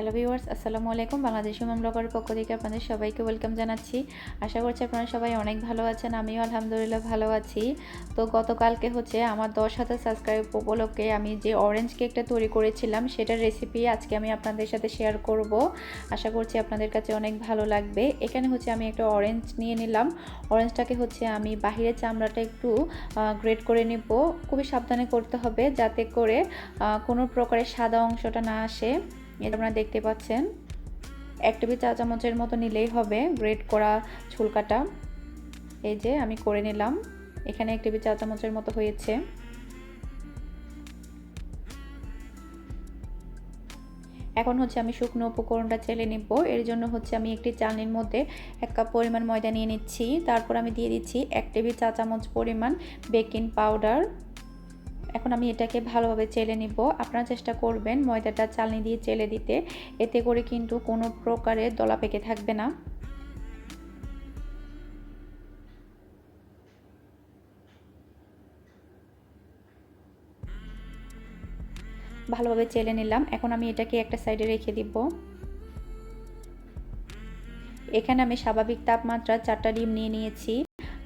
Hello viewers, আসসালামু আলাইকুম। বাংলাদেশি মাম ব্লগারের পক্ষ থেকে আপনাদের সবাইকে ওয়েলকাম জানাচ্ছি। আশা করছি আপনারা সবাই অনেক ভালো আছেন, আমিও আলহামদুলিল্লাহ ভালো আছি। তো গতকালকে হচ্ছে আমার দশ হাজার সাবস্ক্রাইব উপলক্ষে আমি যে অরেঞ্জ কেকটা তৈরি করেছিলাম, সেটার রেসিপি আজকে আমি আপনাদের সাথে শেয়ার করব। আশা করছি আপনাদের কাছে অনেক ভালো লাগবে। এখানে হচ্ছে আমি একটা অরেঞ্জ নিয়ে নিলাম। অরেঞ্জটাকে হচ্ছে আমি বাহিরের চামড়াটা একটু গ্রেড করে নেব। খুবই সাবধানে করতে হবে যাতে করে কোনো প্রকারের সাদা অংশটা না আসে। এটা আপনারা দেখতে পাচ্ছেন, এক টেবিল চা চামচের মতো নিলেই হবে, গ্রেট করা ছুলকাটা এই যে আমি করে নিলাম, এখানে এক টেবিল চা চামচের মতো হয়েছে। এখন হচ্ছে আমি শুকনো উপকরণটা চেলে নিব। এর জন্য হচ্ছে আমি একটি চালনির মধ্যে এক কাপ পরিমাণ ময়দা নিয়ে নিচ্ছি। তারপর আমি দিয়ে দিচ্ছি এক টেবিল চা চামচ পরিমাণ বেকিং পাউডার। এখন আমি এটাকে ভালোভাবে চেলে নিব। আপনারা চেষ্টা করবেন ময়দাটা চালনি দিয়ে চেলে দিতে। এতে করে কিন্তু কোনো প্রকারের দলা পেকে থাকবে না। ভালোভাবে চেলে নিলাম। এখন আমি এটাকে একটা সাইডে রেখে দিব। এখানে আমি স্বাভাবিক তাপমাত্রা চারটা ডিম নিয়ে নিয়েছি।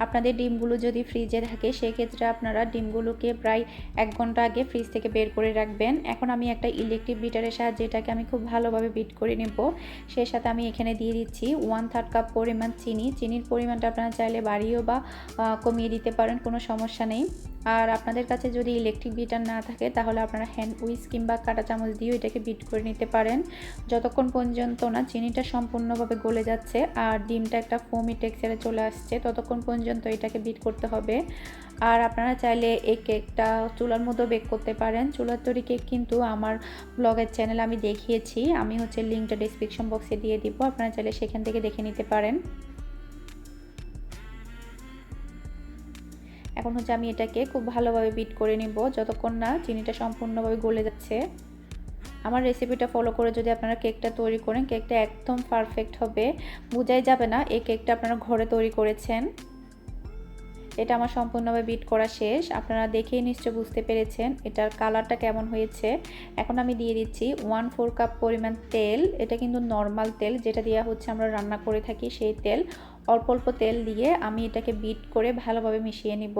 আপনাদের ডিমগুলো যদি ফ্রিজে থাকে, সেক্ষেত্রে আপনারা ডিমগুলোকে প্রায় এক ঘণ্টা আগে ফ্রিজ থেকে বের করে রাখবেন। এখন আমি একটা ইলেকট্রিক বিটারের সাহায্যে এটাকে আমি খুব ভালোভাবে বিট করে নেব। সে সাথে আমি এখানে দিয়ে দিচ্ছি ওয়ান থার্ড কাপ পরিমাণ চিনি। চিনির পরিমাণটা আপনারা চাইলে বাড়িয়েও বা কমিয়ে দিতে পারেন, কোনো সমস্যা নেই। আর আপনাদের কাছে যদি ইলেকট্রিক বিটার না থাকে, তাহলে আপনারা হ্যান্ড উইস কিংবা কাঁটা চামচ দিয়েও এটাকে বিট করে নিতে পারেন। যতক্ষণ পর্যন্ত না চিনিটা সম্পূর্ণভাবে গলে যাচ্ছে আর ডিমটা একটা ফোমি টেক্সচারে চলে আসছে, ততক্ষণ পর্যন্ত এটাকে বিট করতে হবে। আর আপনারা চাইলে এই কেকটা চুলার মধ্যেও বেক করতে পারেন। চুলার তৈরি কেক কিন্তু আমার ব্লগের চ্যানেল আমি দেখিয়েছি। আমি হচ্ছে লিঙ্কটা ডিসক্রিপশন বক্সে দিয়ে দিব। আপনারা চাইলে সেখান থেকে দেখে নিতে পারেন। এখন হচ্ছে আমি এটাকে খুব ভালোভাবে বিট করে নিব, যতক্ষণ না চিনিটা সম্পূর্ণভাবে গলে যাচ্ছে। আমার রেসিপিটা ফলো করে যদি আপনারা কেকটা তৈরি করেন কেকটা একদম পারফেক্ট হবে। বোঝাই যাবে না, এই কেকটা আপনারা ঘরে তৈরি করেছেন। এটা আমার সম্পূর্ণভাবে বিট করা শেষ। আপনারা দেখেই নিশ্চয় বুঝতে পেরেছেন এটার কালারটা কেমন হয়েছে। এখন আমি দিয়ে দিচ্ছি ওয়ান ফোর কাপ পরিমাণ তেল। এটা কিন্তু নর্মাল তেল, যেটা দেওয়া হচ্ছে আমরা রান্না করে থাকি সেই তেল। অল্প অল্প তেল দিয়ে আমি এটাকে বিট করে ভালোভাবে মিশিয়ে নিব।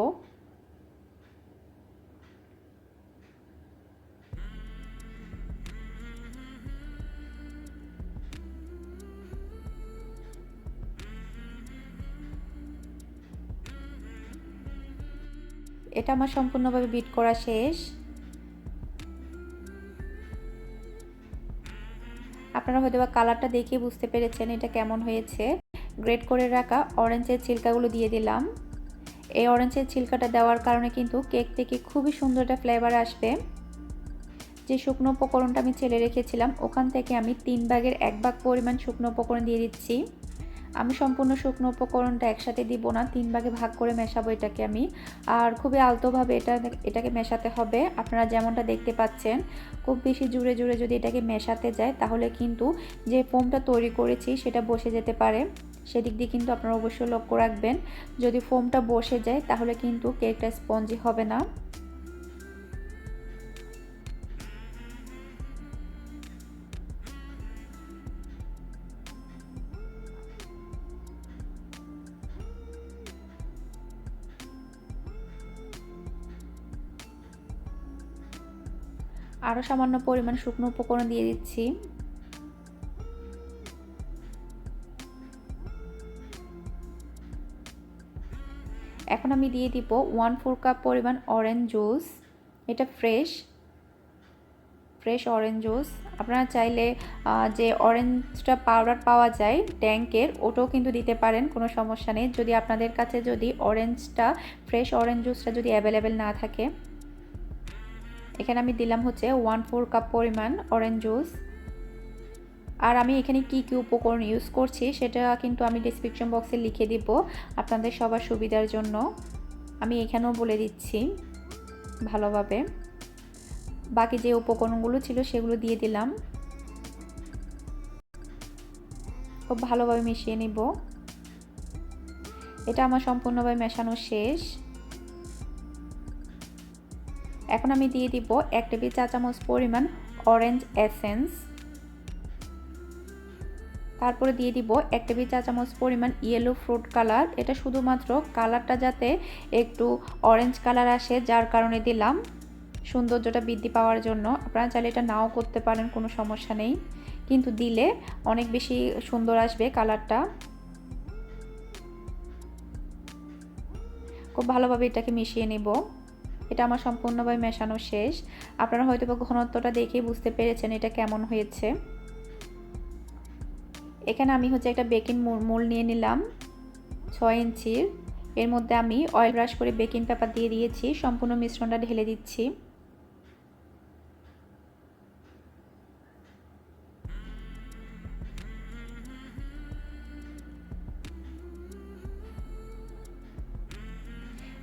এটা আমার সম্পূর্ণভাবে বিট করা শেষ। আপনারা হয়তো বা কালারটা দেখে বুঝতে পেরেছেন এটা কেমন হয়েছে। গ্রেট করে রাখা অরেঞ্জের ছিলকাগুলো দিয়ে দিলাম। এই অরেঞ্জের ছিলকাটা দেওয়ার কারণে কিন্তু কেক থেকে খুবই সুন্দর একটা ফ্লেভার আসবে। যে শুকনো উপকরণটা আমি ছেলে রেখেছিলাম, ওখান থেকে আমি তিন ভাগের এক ভাগ পরিমাণ শুকনো উপকরণ দিয়ে দিচ্ছি। আমি সম্পূর্ণ শুকনো উপকরণটা একসাথে দিব না, তিন ভাগে ভাগ করে মেশাবো এটাকে আমি। আর খুবই আলতোভাবে এটা এটাকে মেশাতে হবে। আপনারা যেমনটা দেখতে পাচ্ছেন, খুব বেশি জুড়ে জুড়ে যদি এটাকে মেশাতে যায়, তাহলে কিন্তু যে ফোমটা তৈরি করেছি সেটা বসে যেতে পারে। সেদিক দিয়ে কিন্তু আপনারা অবশ্যই লক্ষ্য রাখবেন। যদি ফোমটা বসে যায়, তাহলে কিন্তু কেকটা স্পঞ্জি হবে না। আরও সামান্য পরিমাণ শুকনো উপকরণ দিয়ে দিচ্ছি। আমি দিয়ে দিব ওয়ান ফোর কাপ পরিমাণ অরেঞ্জ জুস এটা ফ্রেশ ফ্রেশ অরেঞ্জ জুস আপনারা চাইলে যে অরেঞ্জটা পাউডার পাওয়া যায় ট্যাঙ্কের ওটাও কিন্তু দিতে পারেন, কোনো সমস্যা নেই। যদি আপনাদের কাছে যদি অরেঞ্জটা ফ্রেশ অরেঞ্জ জুসটা যদি অ্যাভেলেবেল না থাকে, এখানে আমি দিলাম হচ্ছে ওয়ান ফোর কাপ পরিমাণ অরেঞ্জ জুস আর আমি এখানে কি কি উপকরণ ইউজ করছি সেটা কিন্তু আমি ডিসক্রিপশন বক্সে লিখে দিব আপনাদের সবার সুবিধার জন্য। আমি এখানেও বলে দিচ্ছি ভালোভাবে। বাকি যে উপকরণগুলো ছিল সেগুলো দিয়ে দিলাম। খুব ভালোভাবে মিশিয়ে নিব। এটা আমার সম্পূর্ণভাবে মেশানো শেষ। এখন আমি দিয়ে দিব এক টেবিল চা চামচ পরিমাণ অরেঞ্জ এসেন্স তারপরে দিয়ে দিব এক টেবিল চা চামচ পরিমাণ ইয়েলো ফ্রুট কালার এটা শুধুমাত্র কালারটা যাতে একটু অরেঞ্জ কালার আসে, যার কারণে দিলাম। সৌন্দর্যটা বৃদ্ধি পাওয়ার জন্য আপনারা চাইলে এটা নাও করতে পারেন, কোনো সমস্যা নেই। কিন্তু দিলে অনেক বেশি সুন্দর আসবে কালারটা খুব ভালোভাবে এটাকে মিশিয়ে নেব। এটা আমার সম্পূর্ণভাবে মেশানো শেষ। আপনারা হয়তো বা ঘনত্বটা দেখেই বুঝতে পেরেছেন এটা কেমন হয়েছে। এখানে আমি হচ্ছে একটা বেকিং মোল নিয়ে নিলাম, ছয় ইঞ্চির। এর মধ্যে আমি অয়েল ব্রাশ করে বেকিং পেপার দিয়ে দিয়েছি, সম্পূর্ণ মিশ্রণটা ঢেলে দিচ্ছি।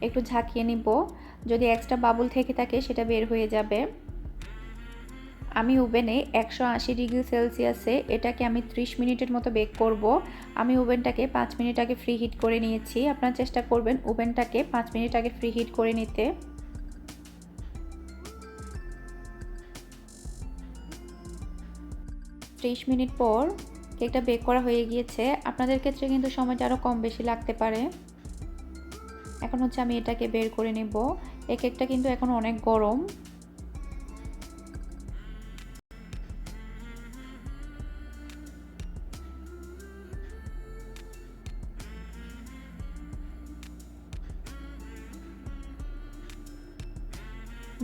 একটু ঝাঁকিয়ে নিব, যদি এক্সট্রা বাবুল থেকে থাকে সেটা বের হয়ে যাবে। আমি ওভেনে একশো আশি ডিগ্রি সেলসিয়াসে এটাকে আমি 30 মিনিটের মতো বেক করব। আমি ওভেনটাকে পাঁচ মিনিট আগে ফ্রি হিট করে নিয়েছি। আপনারা চেষ্টা করবেন ওভেনটাকে পাঁচ মিনিট আগে ফ্রি হিট করে নিতে। ত্রিশ মিনিট পর কেকটা বেক করা হয়ে গিয়েছে। আপনাদের ক্ষেত্রে কিন্তু সময়টা আরও কম বেশি লাগতে পারে। এখন হচ্ছে আমি এটাকে বের করে নেব। এই কেকটা কিন্তু এখন অনেক গরম।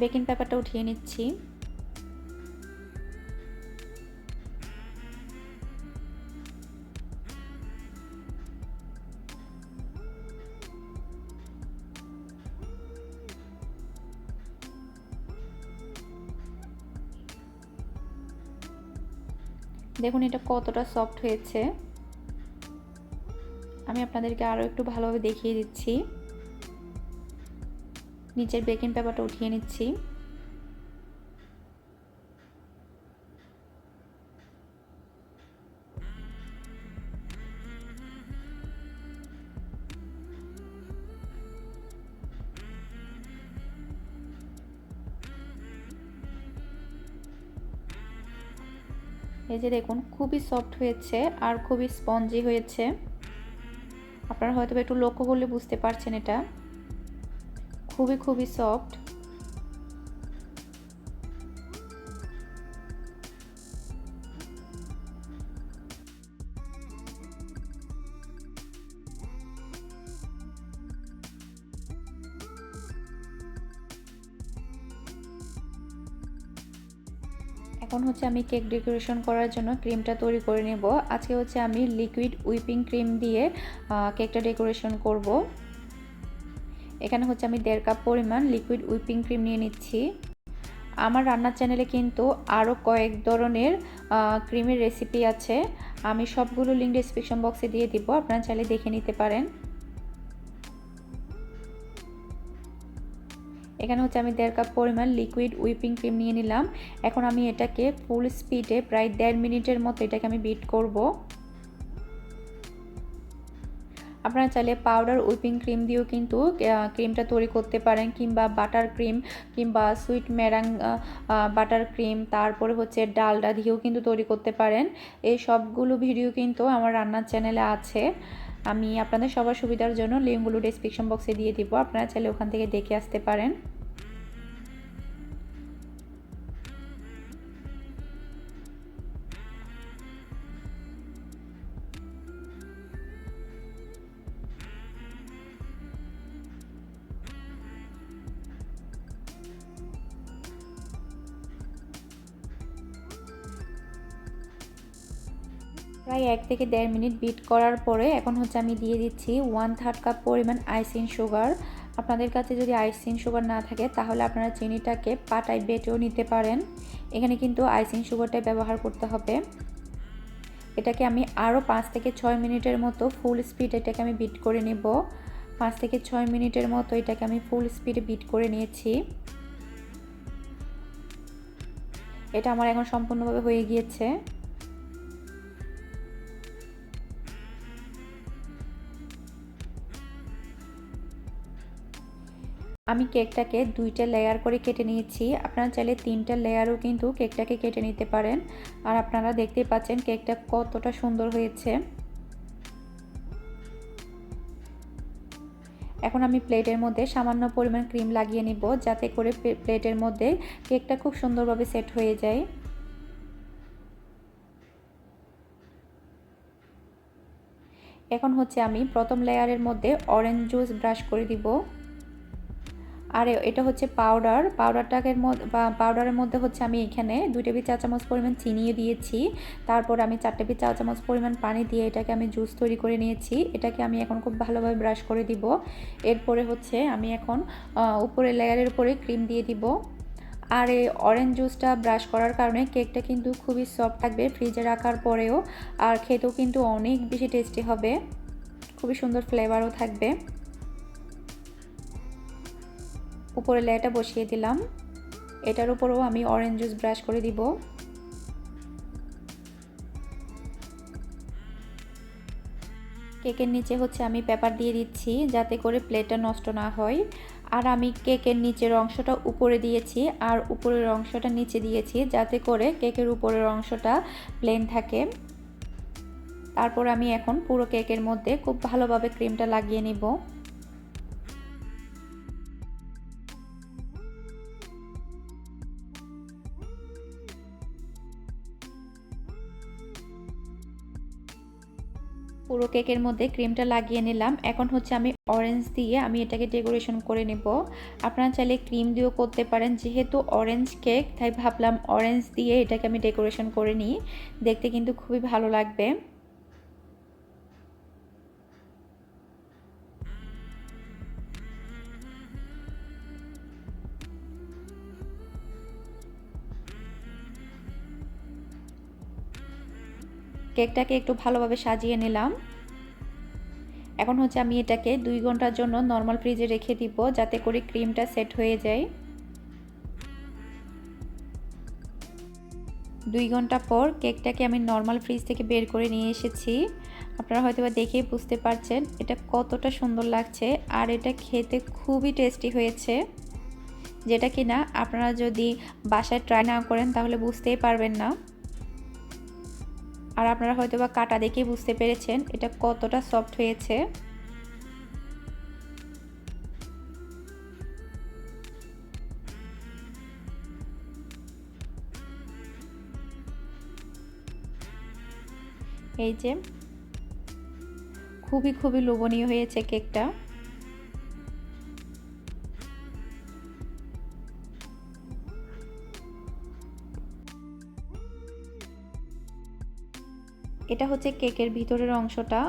বেকিং পেপারটা উঠিয়ে নিচ্ছি। দেখুন, এটা কতটা সফট হয়েছে। আমি আপনাদেরকে আরও একটু ভালোভাবে দেখিয়ে দিচ্ছি। নিচের বেকিং পেপারটা উঠিয়ে নিচ্ছি। এই যে দেখুন, খুবই সফট হয়েছে আর খুবই স্পঞ্জি হয়েছে। আপনারা হয়তো একটু লক্ষ্য করলে বুঝতে পারছেন এটা। খুবই খুবই সফট এখন হচ্ছে আমি কেক ডেকোরেশন করার জন্য ক্রিমটা তৈরি করে নেব। আজকে হচ্ছে আমি লিকুইড উইপিং ক্রিম দিয়ে কেকটা ডেকোরেশন করব। এখানে হচ্ছে আমি দেড় কাপ পরিমাণ লিকুইড উইপিং ক্রিম নিয়ে নিচ্ছি। আমার রান্নার চ্যানেলে কিন্তু আরও কয়েক ধরনের ক্রিমের রেসিপি আছে। আমি সবগুলো লিঙ্ক ডিসক্রিপশন বক্সে দিয়ে দিব, আপনারা চাইলে দেখে নিতে পারেন। এখানে হচ্ছে আমি দেড় কাপ পরিমাণ লিকুইড উইপিং ক্রিম নিয়ে নিলাম। এখন আমি এটাকে ফুল স্পিডে প্রায় দেড় মিনিটের মতো এটাকে আমি বিট করব। আপনারা চাইলে পাউডার উইপিং ক্রিম দিয়েও কিন্তু ক্রিমটা তৈরি করতে পারেন, কিংবা বাটার ক্রিম কিংবা সুইট ম্যারাং বাটার ক্রিম তারপরে হচ্ছে ডালডা দিয়েও কিন্তু তৈরি করতে পারেন। এই সবগুলো ভিডিও কিন্তু আমার রান্নার চ্যানেলে আছে। আমি আপনাদের সবার সুবিধার জন্য লিঙ্কগুলো ডিসক্রিপশন বক্সে দিয়ে দিব, আপনারা চাইলে ওখান থেকে দেখে আসতে পারেন। প্রায় এক থেকে দেড় মিনিট বিট করার পরে এখন হচ্ছে আমি দিয়ে দিচ্ছি ওয়ান থার্ড কাপ পরিমাণ আইসিন সুগার আপনাদের কাছে যদি আইসিন সুগার না থাকে, তাহলে আপনারা চিনিটাকে পাটায় বেটেও নিতে পারেন। এখানে কিন্তু আইসিন সুগারটাই ব্যবহার করতে হবে। এটাকে আমি আরও পাঁচ থেকে ছয় মিনিটের মতো ফুল স্পিড এটাকে আমি বিট করে নেব। পাঁচ থেকে ছয় মিনিটের মতো এটাকে আমি ফুল স্পিডে বিট করে নিয়েছি। এটা আমার এখন সম্পূর্ণভাবে হয়ে গিয়েছে। আমি কেকটাকে দুইটা লেয়ার করে কেটে নিয়েছি। আপনারা চাইলে তিনটা লেয়ারও কিন্তু কেকটাকে কেটে নিতে পারেন। আর আপনারা দেখতেই পাচ্ছেন কেকটা কতটা সুন্দর হয়েছে। এখন আমি প্লেটের মধ্যে সামান্য পরিমাণ ক্রিম লাগিয়ে নিব, যাতে করে প্লেটের মধ্যে কেকটা খুব সুন্দরভাবে সেট হয়ে যায়। এখন হচ্ছে আমি প্রথম লেয়ারের মধ্যে অরেঞ্জ জুস ব্রাশ করে দিব। আর, এটা হচ্ছে পাউডার পাউডারটাকে পাউডারের মধ্যে হচ্ছে আমি এখানে দুই টেবিল চা চামচ পরিমাণ চিনিয়ে দিয়েছি। তারপর আমি চার টেবিল চা চামচ পরিমাণ পানি দিয়ে এটাকে আমি জুস তৈরি করে নিয়েছি। এটাকে আমি এখন খুব ভালোভাবে ব্রাশ করে দিব। এরপরে হচ্ছে আমি এখন উপরে লেয়ারের উপরে ক্রিম দিয়ে দিব। আর এই অরেঞ্জ জুসটা ব্রাশ করার কারণে কেকটা কিন্তু খুবই সফট থাকবে ফ্রিজে রাখার পরেও। আর খেতেও কিন্তু অনেক বেশি টেস্টি হবে। খুবই সুন্দর ফ্লেভারও থাকবে। উপরে লেয়ারটা বসিয়ে দিলাম। এটার উপরেও আমি অরেঞ্জ জুস ব্রাশ করে দিব। কেকের নিচে হচ্ছে আমি পেপার দিয়ে দিচ্ছি যাতে করে প্লেটটা নষ্ট না হয়। আর আমি কেকের নিচের অংশটা উপরে দিয়েছি আর উপরের অংশটা নিচে দিয়েছি যাতে করে কেকের উপরের অংশটা প্লেন থাকে। তারপর আমি এখন পুরো কেকের মধ্যে খুব ভালোভাবে ক্রিমটা লাগিয়ে নিব। পুরো কেকের মধ্যে ক্রিমটা লাগিয়ে নিলাম। এখন হচ্ছে আমি অরেঞ্জ দিয়ে আমি এটাকে ডেকোরেশন করে নেব। আপনারা চাইলে ক্রিম দিয়েও করতে পারেন। যেহেতু অরেঞ্জ কেক তাই ভাবলাম অরেঞ্জ দিয়ে এটাকে আমি ডেকোরেশন করে নিই। দেখতে কিন্তু খুবই ভালো লাগবে। কেকটাকে একটু ভালোভাবে সাজিয়ে নিলাম। এখন হচ্ছে আমি এটাকে দুই ঘণ্টার জন্য নর্মাল ফ্রিজে রেখে দিব, যাতে করে ক্রিমটা সেট হয়ে যায়। দুই ঘণ্টা পর কেকটাকে আমি নর্মাল ফ্রিজ থেকে বের করে নিয়ে এসেছি। আপনারা হয়তো বা দেখেই বুঝতে পারছেন এটা কতটা সুন্দর লাগছে, আর এটা খেতে খুবই টেস্টি হয়েছে। যেটা কিনা আপনারা যদি বাসায় ট্রাই না করেন তাহলে বুঝতেই পারবেন না। আর আপনারা হয়তো বা কাটা দেখেই বুঝতে পেরেছেন এটা কতটা সফট হয়েছে। এই যে খুবই খুবই লোভনীয় হয়েছে কেকটা। এটা হচ্ছে কেকের ভিতরের অংশটা।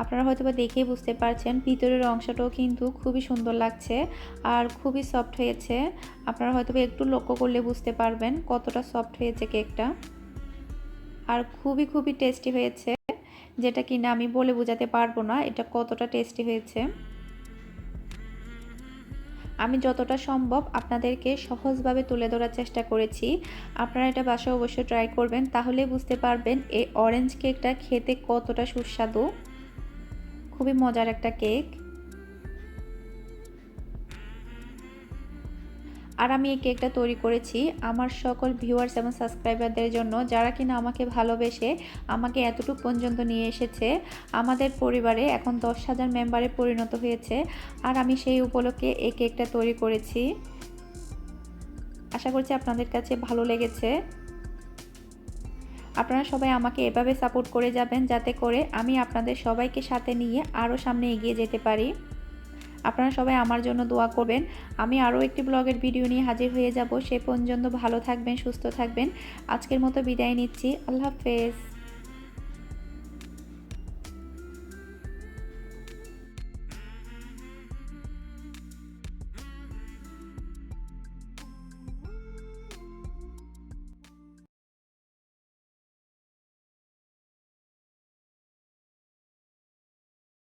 আপনারা হয়তো বা দেখেই বুঝতে পারছেন, ভিতরের অংশটাও কিন্তু খুবই সুন্দর লাগছে আর খুবই সফট হয়েছে। আপনারা হয়তো একটু লক্ষ্য করলে বুঝতে পারবেন কতটা সফট হয়েছে কেকটা। আর খুবই খুবই টেস্টি হয়েছে, যেটা কিনা আমি বলে বোঝাতে পারব না এটা কতটা টেস্টি হয়েছে। আমি যতটা সম্ভব আপনাদেরকে সহজভাবে তুলে ধরার চেষ্টা করেছি। আপনারা এটা বাসায় অবশ্যই ট্রাই করবেন তাহলে বুঝতে পারবেন এই অরেঞ্জ কেকটা খেতে কতটা সুস্বাদু। খুবই মজার একটা কেক আর আমি এই কেকটা তৈরি করেছি আমার সকল ভিউয়ার্স এবং সাবস্ক্রাইবারদের জন্য, যারা কিনা আমাকে ভালোবেসে আমাকে এতটুকু পর্যন্ত নিয়ে এসেছে, আমাদের পরিবারে এখন দশ হাজার মেম্বারে পরিণত হয়েছে, আর আমি সেই উপলক্ষে এই কেকটা তৈরি করেছি। আশা করছি আপনাদের কাছে ভালো লেগেছে। আপনারা সবাই আমাকে এভাবে সাপোর্ট করে যাবেন, যাতে করে আমি আপনাদের সবাইকে সাথে নিয়ে আরও সামনে এগিয়ে যেতে পারি। আপনারা সবাই আমার জন্য দোয়া করবেন। আমি আরও একটি ব্লগের ভিডিও নিয়ে হাজির হয়ে যাব। সে পর্যন্ত ভালো থাকবেন, সুস্থ থাকবেন। আজকের মতো বিদায় নিচ্ছি। আল্লাহ হাফেজ।